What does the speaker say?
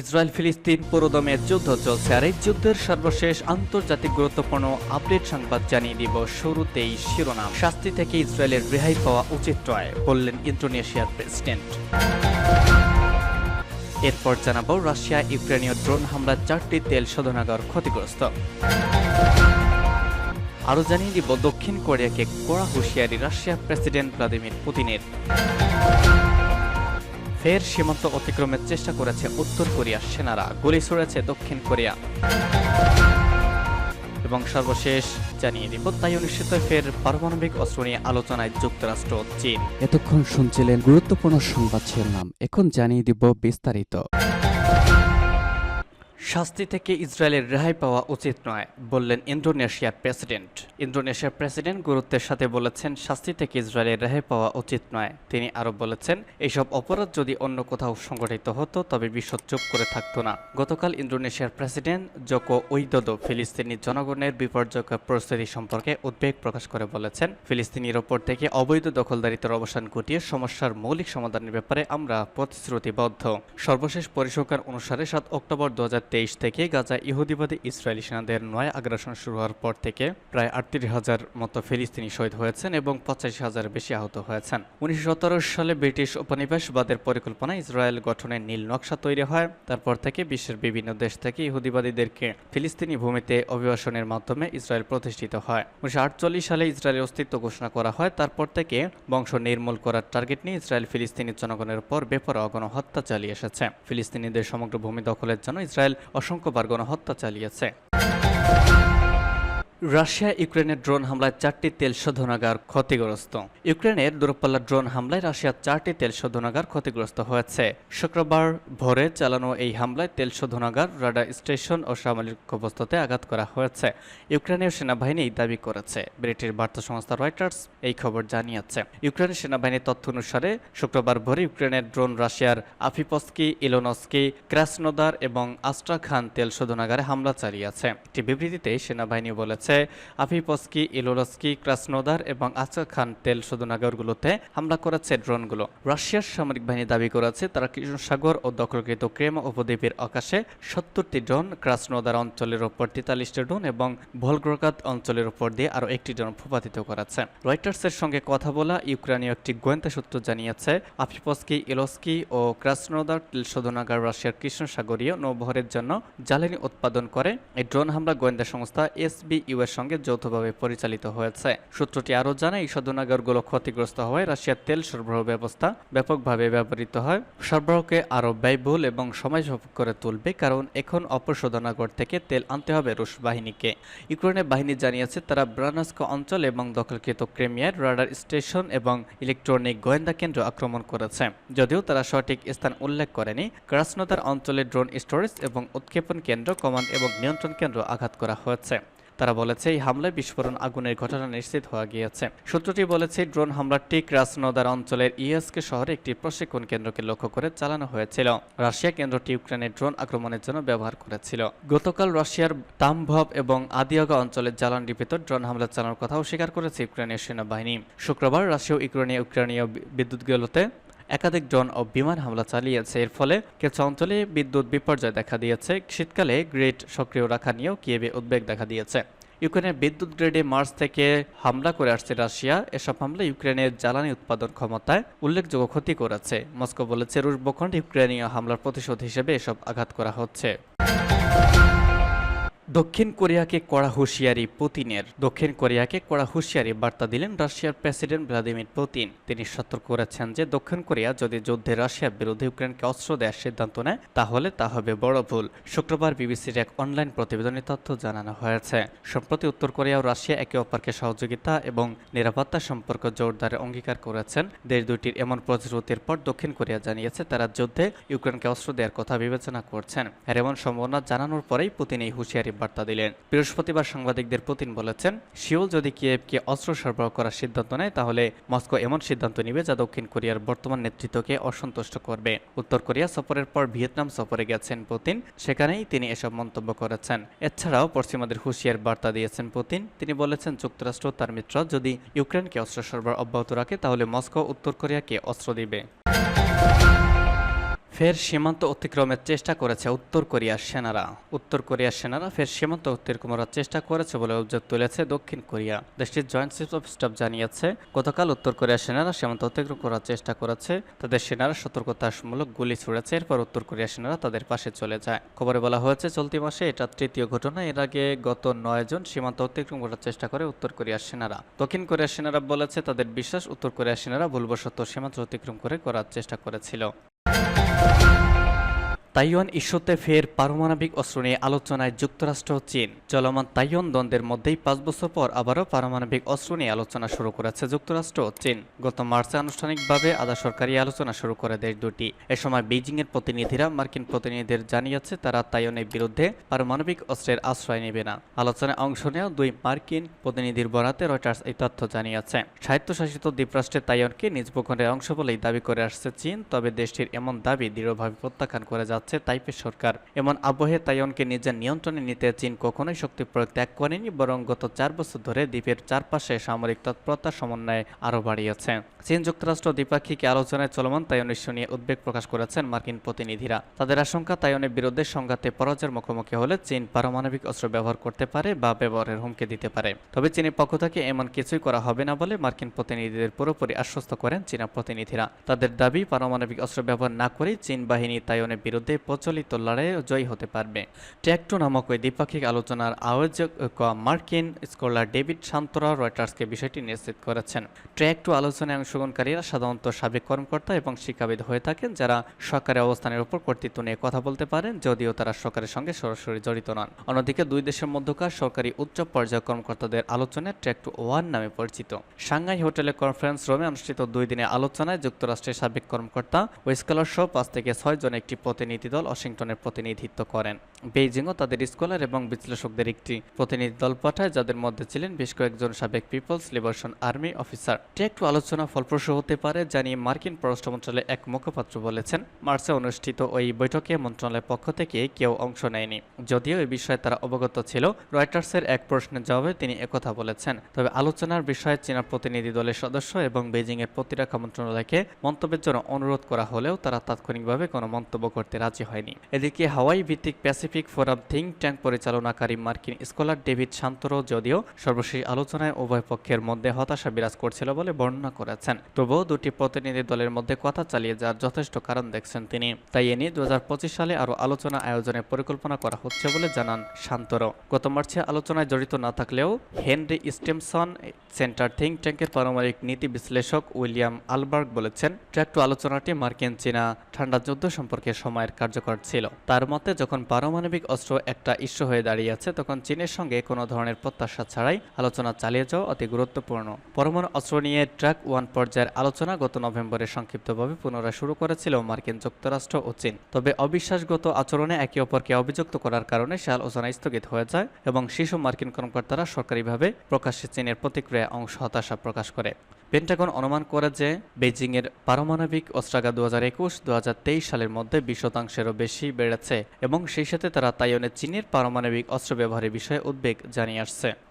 Israel ফিলিস্তিন পুরোদমে যুদ্ধ চলছে আর এই যুদ্ধের সর্বশেষ আন্তর্জাতিক গুরুত্বপূর্ণ আপডেট সংবাদ জানিয়ে দিব শুরুতেই শিরোনাম। শাস্তি থেকে ইসরায়েলের রেহাই পাওয়া উচিত নয়, বললেন ইন্দোনেশিয়ার প্রেসিডেন্ট। এরপর জানাব, রাশিয়া ইউক্রেনীয় ড্রোন হামলার চারটি তেল শোধনাগার ক্ষতিগ্রস্ত। আরও জানিয়ে দিব, দক্ষিণ কোরিয়াকে কড়া হুঁশিয়ারি রাশিয়া প্রেসিডেন্ট ভ্লাদিমির পুতিনের। ফের সীমান্ত অতিক্রমের চেষ্টা করেছে উত্তর কোরিয়ার সেনারা। গুলি ছড়েছে দক্ষিণ কোরিয়া। এবং সর্বশেষ জানিয়ে দিব, তাই অনুষ্ঠিত ফের পারমাণবিক অস্ত্র নিয়ে আলোচনায় যুক্তরাষ্ট্র, চীন। এতক্ষণ শুনছিলেন গুরুত্বপূর্ণ সংবাদ শিরোনাম। এখন জানিয়ে দিব বিস্তারিত। শাস্তি থেকে ইসরায়েলের রেহাই পাওয়া উচিত নয়, বললেন ইন্দোনেশিয়ার প্রেসিডেন্ট। ইন্দোনেশিয়ার প্রেসিডেন্ট গুরুত্বের সাথে বলেছেন, শাস্তি থেকে ইসরায়েলের রেহাই পাওয়া উচিত নয়। তিনি আরও বলেছেন, এইসব অপরাধ যদি অন্য কোথাও সংগঠিত হতো, তবে বিশ্ব চুপ করে থাকতো না। গতকাল ইন্দোনেশিয়ার প্রেসিডেন্ট জোকো উইদোদো ফিলিস্তিনি জনগণের বিপর্যয়কর পরিস্থিতি সম্পর্কে উদ্বেগ প্রকাশ করে বলেছেন, ফিলিস্তিনির ওপর থেকে অবৈধ দখলদারিত্বের অবসান ঘটিয়ে সমস্যার মৌলিক সমাধানের ব্যাপারে আমরা প্রতিশ্রুতিবদ্ধ। সর্বশেষ পরিসংখ্যান অনুসারে সাত অক্টোবর দু হাজার থেকে গাজা ইহুদিবাদী ইসরায়েলি সেনাদের নয় আগ্রাসন শুরু হওয়ার পর থেকে প্রায় আটত্রিশ হাজার মতো ফিলিস্তিনি শহীদ হয়েছেন এবং পঁচাশি হাজার বেশি আহত হয়েছেন। উনিশশো সতেরো সালে ব্রিটিশ উপনিবেশবাদের পরিকল্পনায় ইসরায়েল গঠনের নীল নকশা তৈরি হয়। তারপর থেকে বিশ্বের বিভিন্ন দেশ থেকে ইহুদিবাদীদেরকে ফিলিস্তিনি ভূমিতে অভিবাসনের মাধ্যমে ইসরায়েল প্রতিষ্ঠিত হয়। উনিশশো আটচল্লিশ সালে ইসরায়েলের অস্তিত্ব ঘোষণা করা হয়। তারপর থেকে বংশ নির্মূল করার টার্গেট নিয়ে ইসরায়েল ফিলিস্তিনি জনগণের উপর বেপরোয়া গণহত্যা চালিয়ে এসেছে। ফিলিস্তিনিদের সমগ্র ভূমি দখলের জন্য ইসরায়েল অসংখ্যবার গণহত্যা চালিয়েছে। রাশিয়া ইউক্রেনের ড্রোন হামলায় চারটি তেল শোধনাগার ক্ষতিগ্রস্ত। ইউক্রেনের দূরপাল্লার ড্রোন হামলায় রাশিয়ার চারটি তেল শোধনাগার ক্ষতিগ্রস্ত হয়েছে। শুক্রবার ভোরে চালানো এই হামলায় তেল শোধনাগার, রাডার স্টেশন ও সামরিক অবস্থাতে আঘাত করা হয়েছে। ইউক্রেনীয় সেনাবাহিনী দাবি করেছে। ব্রিটিশ বার্তা সংস্থা রয়টার্স এই খবর জানিয়েছে। ইউক্রেনের সেনাবাহিনীর তথ্য অনুসারে, শুক্রবার ভোরে ইউক্রেনের ড্রোন রাশিয়ার আফিপস্কি, ইলোনস্কি, ক্রাসনোদার এবং আস্ট্রাখান তেল শোধনাগারে হামলা চালিয়েছে। একটি বিবৃতিতে সেনাবাহিনী বলেছে আফিপস্কি ইলোরস্কি, ক্রাসনোদার এবং আস্ট্রাখান তেল শোধনাগারগুলোতে হামলা করেছে ড্রোনগুলো। রাশিয়ার সামরিক বাহিনী দাবি করেছে তারা কৃষ্ণ সাগর ও দখলকৃত ক্রেম উপদ্বীপের আকাশে সত্তরটি ড্রোন ক্রাসনোদার অঞ্চলের ওপর তেতাল্লিশটি ড্রোন এবং ভলগ্রকাত অঞ্চলের উপর দিয়ে আরও একটি ড্রোন ভূপাতিত করেছে। রয়টার্সের সঙ্গে কথা বলা ইউক্রেনীয় একটি গোয়েন্দা সূত্র জানিয়েছে আফিপস্কি ইলোস্কি ও ক্রাসনোদার তেল শোধনাগার রাশিয়ার কৃষ্ণ সাগরীয় নৌবহরের জন্য জ্বালানি উৎপাদন করে। এই ড্রোন হামলা গোয়েন্দা সংস্থা এসবিইউ এর সঙ্গে যৌথভাবে পরিচালিত হয়েছে। সূত্রটি আরও জানায় এই শোধনাগারগুলো ক্ষতিগ্রস্ত হওয়ায় রাশিয়ার তেল সরবরাহ ব্যবস্থা ব্যাপকভাবে ব্যবহৃত হয়। সরবরাহকে আরও ব্যয়বহুল এবং সময় করে তুলবে, কারণ এখন অপর শোধনাগার থেকে তেল আনতে হবে রুশ বাহিনীকে। ইউক্রেনের বাহিনী জানিয়েছে, তারা ব্রানাস্ক অঞ্চল এবং দখলকৃত ক্রেমিয়ার রাডার স্টেশন এবং ইলেকট্রনিক গোয়েন্দা কেন্দ্র আক্রমণ করেছে। যদিও তারা সঠিক স্থান উল্লেখ করেনি, ক্রাসনোদার অঞ্চলে ড্রোন স্টোরেজ এবং উৎক্ষেপণ কেন্দ্র, কমান্ড এবং নিয়ন্ত্রণ কেন্দ্র আঘাত করা হয়েছে। তারা বলেছে, এই হামলায় বিস্ফোরণ আগুনের ঘটনা নিশ্চিত হওয়া গিয়েছে। সূত্রটি বলেছে, ড্রোন হামলাটি ক্রাসনোদার অঞ্চলের ইএসকে শহরে একটি প্রশিক্ষণ কেন্দ্রকে লক্ষ্য করে চালানো হয়েছিল। রাশিয়া কেন্দ্রটি ইউক্রেনের ড্রোন আক্রমণের জন্য ব্যবহার করেছিল। গতকাল রাশিয়ার তামভব এবং আদিয়াগা অঞ্চলের জ্বালানির ভিতর ড্রোন হামলা চালানোর কথাও স্বীকার করেছে ইউক্রেনীয় সেনাবাহিনী। শুক্রবার রাশিয়া ইউক্রেনীয় ইউক্রেনীয় বিদ্যুৎগুলোতে একাধিক ড্রোন ও বিমান হামলা চালিয়েছে। এর ফলে কিছু অঞ্চলে বিদ্যুৎ বিপর্যয় দেখা দিয়েছে। শীতকালে গ্রিড সক্রিয় রাখা নিয়েও কিয়েবে উদ্বেগ দেখা দিয়েছে। ইউক্রেনের বিদ্যুৎ গ্রেডে মার্চ থেকে হামলা করে আসছে রাশিয়া। এসব হামলা ইউক্রেনের জ্বালানি উৎপাদন ক্ষমতায় উল্লেখযোগ্য ক্ষতি করেছে। মস্কো বলেছে রুশ ভূখণ্ডে ইউক্রেনীয় হামলার প্রতিশোধ হিসেবে এসব আঘাত করা হচ্ছে। দক্ষিণ কোরিয়াকে কড়া হুঁশিয়ারি পুতিনের। দক্ষিণ কোরিয়াকে কড়া হুঁশিয়ারি বার্তা দিলেন রাশিয়ার প্রেসিডেন্ট ভ্লাদিমির পুতিন। তিনি সতর্ক করেছেন যে দক্ষিণ কোরিয়া যদি যুদ্ধে রাশিয়ার বিরুদ্ধে ইউক্রেনকে অস্ত্র দেওয়ার সিদ্ধান্ত নেয়, তাহলে তা হবে বড় ভুল। শুক্রবার বিবিসির এক অনলাইন প্রতিবেদনে তথ্য জানানো হয়েছে। সম্প্রতি উত্তর কোরিয়া ও রাশিয়া একে অপরকে সহযোগিতা এবং নিরাপত্তা সম্পর্ক জোরদারে অঙ্গীকার করেছেন। দেশ দুটির এমন প্রতিশ্রুতির পর দক্ষিণ কোরিয়া জানিয়েছে, তারা যুদ্ধে ইউক্রেনকে অস্ত্র দেওয়ার কথা বিবেচনা করছেন। আর এমন সম্ভাবনা জানানোর পরেই পুতিন এই হুঁশিয়ারি বার্তা দিলেন। বৃহস্পতিবার সাংবাদিকদের পুতিন বলেছেন সিওল যদি কিয়েভকে অস্ত্র সরবরাহ করার সিদ্ধান্ত নেয়, তাহলে মস্কো এমন সিদ্ধান্ত নিবে যা দক্ষিণ কোরিয়ার বর্তমান নেতৃত্বকে অসন্তুষ্ট করবে। উত্তর কোরিয়া সফরের পর ভিয়েতনাম সফরে গেছেন পুতিন, সেখানেই তিনি এসব মন্তব্য করেছেন। এছাড়াও পশ্চিমাদের হুঁশিয়ার বার্তা দিয়েছেন পুতিন, তিনি বলেছেন, যুক্তরাষ্ট্র তার মিত্র, যদি ইউক্রেনকে অস্ত্র সরবরাহ অব্যাহত রাখে, তাহলে মস্কো উত্তর কোরিয়াকে অস্ত্র দিবে। ফের সীমান্ত অতিক্রমের চেষ্টা করেছে উত্তর কোরিয়ার সেনারা। উত্তর কোরিয়ার সেনারা ফের সীমান্ত অতিক্রম করার চেষ্টা করেছে বলে অভিযোগ তুলেছে দক্ষিণ কোরিয়া। দেশটির জয়েন্ট চিফ অফ স্টাফ জানিয়েছে, গতকাল উত্তর কোরিয়ার সেনারা সীমান্ত অতিক্রম করার চেষ্টা করেছে। তাদের সেনারা সতর্কতামূলক গুলি ছুড়েছে, এরপর উত্তর কোরিয়ার সেনারা তাদের পাশে চলে যায়। খবরে বলা হয়েছে, চলতি মাসে এটা তৃতীয় ঘটনা। এর আগে গত নয় জন সীমান্ত অতিক্রম করার চেষ্টা করে উত্তর কোরিয়ার সেনারা। দক্ষিণ কোরিয়ার সেনারা বলেছে, তাদের বিশ্বাস উত্তর কোরিয়ার সেনারা ভুলবশত সীমান্ত অতিক্রম করে করার চেষ্টা করেছিল। তাইওয়ান ইস্যুতে ফের পারমাণবিক অস্ত্র নিয়ে আলোচনায় যুক্তরাষ্ট্র ও চীন। চলমান তাইওয়ান দ্বন্দ্বের মধ্যেই পাঁচ বছর পর আবারও পারমাণবিক অস্ত্র নিয়ে আলোচনা শুরু করেছে যুক্তরাষ্ট্র ও চীন। গত মার্চে আনুষ্ঠানিকভাবে আধা সরকারি আলোচনা শুরু করে দেশ দুটি। এ সময় বেইজিং এর প্রতিনিধিরা মার্কিন প্রতিনিধিদের জানিয়েছে তারা তাইওয়ানের বিরুদ্ধে পারমাণবিক অস্ত্রের আশ্রয় নেবে না। আলোচনায় অংশ নেওয়া দুই মার্কিন প্রতিনিধির বরাতে রয়টার্স এই তথ্য জানিয়েছে। স্বায়ত্তশাসিত দ্বীপরাষ্ট্রে তাইওয়ানকে নিজ ভূখণ্ডের অংশ বলেই দাবি করে আসছে চীন, তবে দেশটির এমন দাবি দৃঢ়ভাবে প্রত্যাখ্যান করে যাচ্ছে। তাইপে সরকার। এমন আবহে তাইওয়ানকে নিজের নিয়ন্ত্রণে নিতে চীন কখনোই শক্তি প্রয়োগ ত্যাগ করেনি, বরং গত চার বছর ধরে দ্বীপের চারপাশে সামরিক তৎপরতা সমন্বয়ে আরও বাড়িয়েছে। চীন যুক্তরাষ্ট্র দ্বিপাক্ষিক আলোচনায় চলমান তাইওয়ান ইস্যু নিয়ে উদ্বেগ প্রকাশ করেছেন মার্কিন প্রতিনিধিরা। তাদের আশঙ্কা, তাইওয়ানের বিরুদ্ধে সংঘাতে পরাজয়ের মুখোমুখি হলে চীন পারমাণবিক অস্ত্র ব্যবহার করতে পারে বা ব্যবহারের হুমকি দিতে পারে। তবে চীনের পক্ষ থেকে এমন কিছুই করা হবে না বলে মার্কিন প্রতিনিধিদের পুরোপুরি আশ্বস্ত করেন চীনা প্রতিনিধিরা। তাদের দাবি, পারমাণবিক অস্ত্র ব্যবহার না করেই চীন বাহিনী তাইওয়ানের বিরুদ্ধে প্রচলিত লড়াইয়ে জয়ী হতে পারবে। ট্যাকটু নামক ওই দ্বিপাক্ষিক আলোচনার আয়োজক মার্কিন স্কলার ডেভিড শান্তরা রয়টার্সকে বিষয়টি নিশ্চিত করেছেন। ট্র্যাক আলোচনায় অংশগ্রহণকারীরা সাধারণত সাবেক কর্মকর্তা এবং শিক্ষাবিদ হয়ে থাকেন যারা সরকারি অবস্থানের উপর কর্তৃত্ব নিয়ে কথা বলতে পারেন, যদিও তারা সরকারের সঙ্গে সরাসরি জড়িত নন। অন্যদিকে দুই দেশের মধ্যকার সরকারি উচ্চ পর্যায়ের কর্মকর্তাদের আলোচনায় ট্র্যাক টু ওয়ান নামে পরিচিত। সাংহাই হোটেলে কনফারেন্স রুমে অনুষ্ঠিত দুই দিনের আলোচনায় যুক্তরাষ্ট্রের সাবেক কর্মকর্তা ও স্কলার সহ পাঁচ থেকে ছয় জন একটি প্রতিনিধি দল ওয়াশিংটনের প্রতিনিধিত্ব করেন। বেইজিংও তাদের স্কলার এবং বিশ্লেষকদের একটি প্রতিনিধি দল পাঠায়, যাদের মধ্যে ছিলেন বেশ কয়েকজন সাবেক people's liberation army officer. Track two আলোচনা ফলপ্রসূ হতে পারে জানিয়ে মার্কিন পররাষ্ট্র মন্ত্রণালয়ের এক মুখপাত্র বলেছেন। মার্চে অনুষ্ঠিত ওই বৈঠকে মন্ত্রণালয়ের পক্ষ থেকে কেউ অংশ নেয়নি। যদিও এই বিষয়ে তারা অবগত ছিল, রয়টার্সের এক প্রশ্নের জবাবে তিনি একথা বলেছেন। তবে আলোচনার বিষয়ে চীনা প্রতিনিধি দলের সদস্য এবং বেজিংয়ের প্রতিরক্ষা মন্ত্রণালয়কে মন্তব্যের জন্য অনুরোধ করা হলেও তারা তাৎক্ষণিকভাবে কোনো মন্তব্য করতে রাজি হয়নি। এদিকে হাওয়াই ভিত্তিক প্যাসিফিক ফোরাম থিঙ্ক ট্যাঙ্ক পরিচালনাকারী মার্কিন স্কলার ডেভিড শান্তরো যদিও সর্বশেষ আলোচনায় উভয় পক্ষের মধ্যে হতাশা বিরাজ করছিল বলে বর্ণনা করেছেন। তবুও দুটি প্রতিনিধি দলের মধ্যে কথা চালিয়ে যাওয়ার যথেষ্ট কারণ দেখছেন তিনি। তাই এ নিয়ে দু সালে আরও আলোচনা আয়োজনের পরিকল্পনা করা হচ্ছে বলে জানান শান্তরো গত মার্চে আলোচনায় জড়িত না থাকলেও হেনরি স্টেমসন, সেন্টার থিঙ্ক ট্যাঙ্কের পারমাণবিক নীতি বিশ্লেষক উইলিয়াম আলবার্গ বলেছেন, ট্র্যাক টু আলোচনাটি মার্কিন চীনা ঠান্ডা যুদ্ধ সম্পর্কে সময়ের কার্যকর ছিল। তার মতে, যখন পারমাণবিক অস্ত্র একটা ইস্যু হয়ে দাঁড়িয়েছে, তখন চীনের সঙ্গে কোনো ধরনের প্রত্যাশা ছাড়াই আলোচনা চালিয়ে যাওয়া অতি গুরুত্বপূর্ণ। পরমাণু অস্ত্র নিয়ে ট্র্যাক ওয়ান পর্যায়ের আলোচনা গত নভেম্বরে সংক্ষিপ্তভাবে পুনরায় শুরু করেছিল মার্কিন যুক্তরাষ্ট্র ও চীন। তবে অবিশ্বাসগত আচরণে একে অপরকে অভিযুক্ত করার কারণে সে আলোচনা স্থগিত হয়ে যায় এবং শীর্ষ মার্কিন কর্মকর্তারা সরকারিভাবে প্রকাশ্যে চীনের প্রতিক্রিয়া অংশ হতাশা প্রকাশ করে। পেন্টাগন অনুমান করে যে বেজিংয়ের পারমাণবিক অস্ত্রাগার দু হাজার একুশ দু সালের মধ্যে বিশ শতাংশেরও বেশি বেড়েছে এবং সেই সাথে তারা তাইওয়ানে চীনের পারমাণবিক অস্ত্র ব্যবহারের বিষয়ে উদ্বেগ জানিয়ে আসছে।